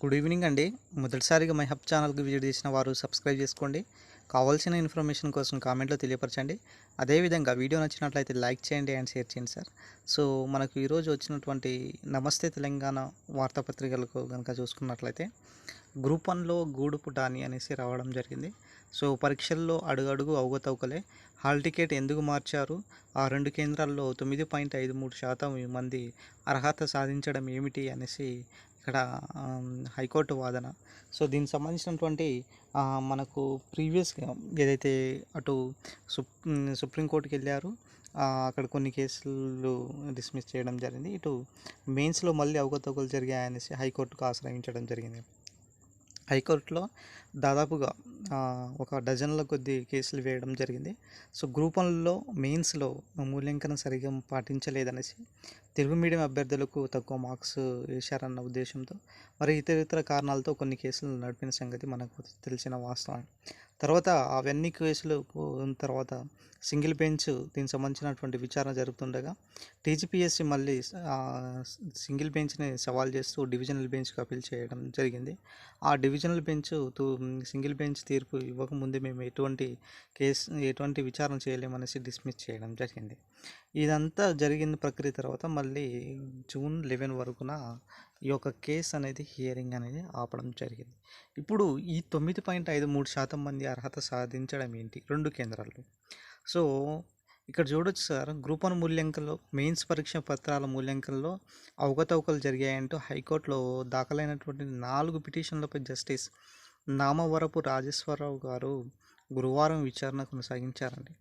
Good evening అండి. మొదటిసారిగా my hub ఛానల్కి విజిట్ చేసిన వారు సబ్స్క్రైబ్ చేసుకోండి. కావాల్సిన ఇన్ఫర్మేషన్ కోసం కామెంట్లో తెలియపరచండి. అదేవిధంగా వీడియో నచ్చినట్లయితే లైక్ చేయండి అండ్ షేర్ చేయండి సార్. సో మనకు ఈరోజు వచ్చినటువంటి నమస్తే తెలంగాణ వార్తాపత్రికలకు కనుక చూసుకున్నట్లయితే గ్రూప్ వన్లో గూడు పుటాని అనేసి రావడం జరిగింది. సో పరీక్షల్లో అడుగడుగు అవగతవకలే. హాల్ టికెట్ ఎందుకు మార్చారు? ఆ రెండు కేంద్రాల్లో తొమ్మిది పాయింట్ ఐదు మూడు శాతం మంది అర్హత సాధించడం ఏమిటి అనేసి ఇక్కడ హైకోర్టు వాదన. సో దీనికి సంబంధించినటువంటి మనకు ప్రీవియస్గా ఏదైతే అటు సుప్ సుప్రీంకోర్టుకి వెళ్ళారు అక్కడ కొన్ని కేసులు డిస్మిస్ చేయడం జరిగింది. ఇటు మెయిన్స్లో మళ్ళీ అవకతవకలు జరిగాయనేసి హైకోర్టుకు ఆశ్రయించడం జరిగింది. హైకోర్టులో దాదాపుగా ఒక డజన్ల కొద్ది కేసులు వేయడం జరిగింది. సో గ్రూప్ వన్లో మెయిన్స్లో మూల్యాంకనం సరిగా పాటించలేదనేసి తెలుగు మీడియం అభ్యర్థులకు తక్కువ మార్క్స్ వేశారన్న ఉద్దేశంతో మరి ఇతర ఇతర కారణాలతో కొన్ని కేసులు నడిపిన సంగతి మనకు తెలిసిన వాస్తవం. తర్వాత అవన్నీ కేసులు తర్వాత సింగిల్ బెంచ్ దీనికి సంబంధించినటువంటి విచారణ జరుగుతుండగా టీజీపీఎస్సీ మళ్ళీ సింగిల్ బెంచ్ని సవాల్ చేస్తూ డివిజనల్ బెంచ్కి అప్పీల్ చేయడం జరిగింది. ఆ డివిజనల్ బెంచ్ సింగిల్ బెంచ్ తీర్పు ఇవ్వకముందే మేము ఎటువంటి కేసు ఎటువంటి విచారణ చేయలేమనేసి డిస్మిస్ చేయడం జరిగింది. ఇదంతా జరిగిన ప్రక్రియ తర్వాత మళ్ళీ జూన్ లెవెన్ వరకున ఈ యొక్క కేసు అనేది హియరింగ్ అనేది ఆపడం జరిగింది. ఇప్పుడు ఈ తొమ్మిది పాయింట్ ఐదు మూడు శాతం మంది అర్హత సాధించడం ఏంటి? రెండు కేంద్రాల్లో సో ఇక్కడ చూడొచ్చు సార్ గ్రూప్ వన్ మూల్యాంకంలో మెయిన్స్ పరీక్ష పత్రాల మూల్యాంకంలో అవకతవకలు జరిగాయంటూ హైకోర్టులో దాఖలైనటువంటి నాలుగు పిటిషన్లపై జస్టిస్ నామవరపు రాజేశ్వరరావు గారు గురువారం విచారణ కొనసాగించారండి.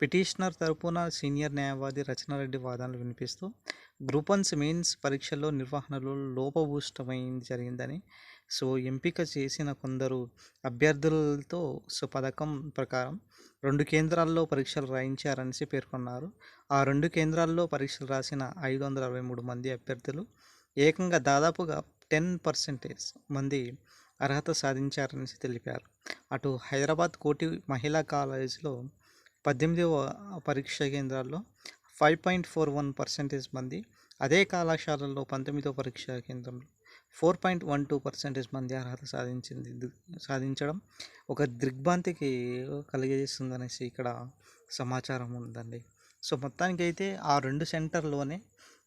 పిటిషనర్ తరపున సీనియర్ న్యాయవాది రచనారెడ్డి వాదనలు వినిపిస్తూ గ్రూప్ వన్స్ మెయిన్స్ పరీక్షల్లో నిర్వహణలో లోపభూష్టమైంది జరిగిందని సో ఎంపిక చేసిన కొందరు అభ్యర్థులతో సో పథకం ప్రకారం రెండు కేంద్రాల్లో పరీక్షలు రాయించారనేసి పేర్కొన్నారు. ఆ రెండు కేంద్రాల్లో పరీక్షలు రాసిన ఐదు వందల అరవై మూడు మంది అభ్యర్థులు ఏకంగా దాదాపుగా టెన్ పర్సెంటేజ్ మంది అర్హత సాధించారనేసి తెలిపారు. అటు హైదరాబాద్ కోటి మహిళా కాలేజీలో పద్దెనిమిదవ పరీక్ష కేంద్రాల్లో five point four one percentage మంది అదే కళాశాలల్లో పంతొమ్మిదవ పరీక్ష కేంద్రంలో four point one two percentage మంది అర్హత సాధించింది. సాధించడం ఒక దిగ్భ్రాంతికి కలిగజేస్తుందనేసి ఇక్కడ సమాచారం ఉందండి. సో మొత్తానికి అయితే ఆ రెండు సెంటర్లోనే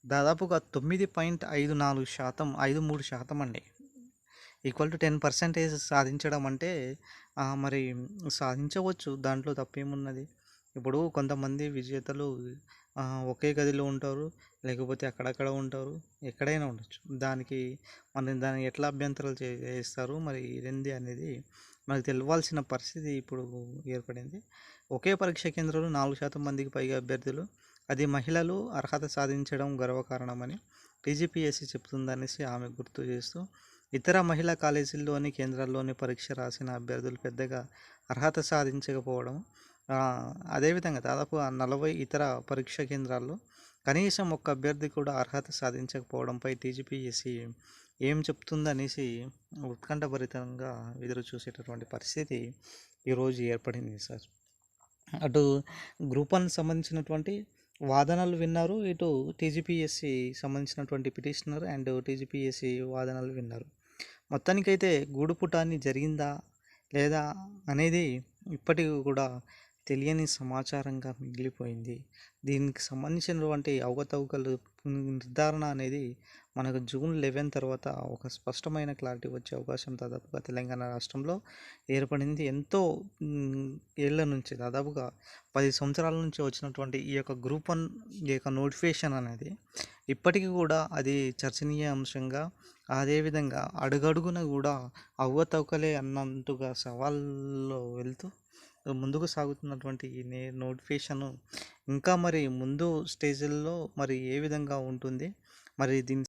దాదాపుగా తొమ్మిది పాయింట్ ఐదు నాలుగు శాతం ఐదు మూడు శాతం అండి. ఈక్వల్ టు టెన్ పర్సెంటేజ్ సాధించడం అంటే మరి సాధించవచ్చు. దాంట్లో తప్పేమున్నది? ఇప్పుడు కొంతమంది విజేతలు ఒకే గదిలో ఉంటారు లేకపోతే అక్కడక్కడ ఉంటారు ఎక్కడైనా ఉండొచ్చు. దానికి మనం దాన్ని ఎట్లా అభ్యంతరాలు చేస్తారు? మరి ఏంది అనేది మనకు తెలవాల్సిన పరిస్థితి ఇప్పుడు ఏర్పడింది. ఒకే పరీక్ష కేంద్రంలో నాలుగు శాతం మందికి పైగా అభ్యర్థులు అది మహిళలు అర్హత సాధించడం గర్వకారణమని టీజీపీఎస్సీ చెప్తుందనేసి ఆమె గుర్తు చేస్తూ ఇతర మహిళా కాలేజీల్లోని కేంద్రాల్లోని పరీక్ష రాసిన అభ్యర్థులు పెద్దగా అర్హత సాధించకపోవడం అదేవిధంగా దాదాపు నలభై ఇతర పరీక్ష కేంద్రాల్లో కనీసం ఒక్క అభ్యర్థి కూడా అర్హత సాధించకపోవడంపై టీజీపీఎస్సీ ఏం చెప్తుందనేసి ఉత్కంఠభరితంగా ఎదురు చూసేటటువంటి పరిస్థితి ఈరోజు ఏర్పడింది సార్. అటు గ్రూప్ వన్ సంబంధించినటువంటి వాదనలు విన్నారు ఇటు టీజీపీఎస్సి సంబంధించినటువంటి పిటిషనర్ అండ్ టీజీపీఎస్సి వాదనలు విన్నారు. మొత్తానికైతే గూడుపుటాన్ని జరిగిందా లేదా అనేది ఇప్పటికి కూడా తెలియని సమాచారంగా మిగిలిపోయింది. దీనికి సంబంధించినటువంటి అవకతవకలు నిర్ధారణ అనేది మనకు జూన్ లెవెన్ తర్వాత ఒక స్పష్టమైన క్లారిటీ వచ్చే అవకాశం దాదాపుగా తెలంగాణ రాష్ట్రంలో ఏర్పడింది. ఎంతో ఏళ్ళ ఏళ్ళ నుంచి దాదాపుగా పది సంవత్సరాల నుంచి వచ్చినటువంటి ఈ యొక్క గ్రూప్ వన్ ఈ యొక్క నోటిఫికేషన్ అనేది ఇప్పటికీ కూడా అది చర్చనీయ అంశంగా అదేవిధంగా అడుగడుగున కూడా అవ్వతవకలే అన్నంతగా సవాల్లో వెళ్తూ ముందుకు సాగుతున్నటువంటి ఈ నే నోటిఫికేషన్ ఇంకా మరి ముందు స్టేజ్ల్లో మరి ఏ విధంగా ఉంటుంది? మరి దీని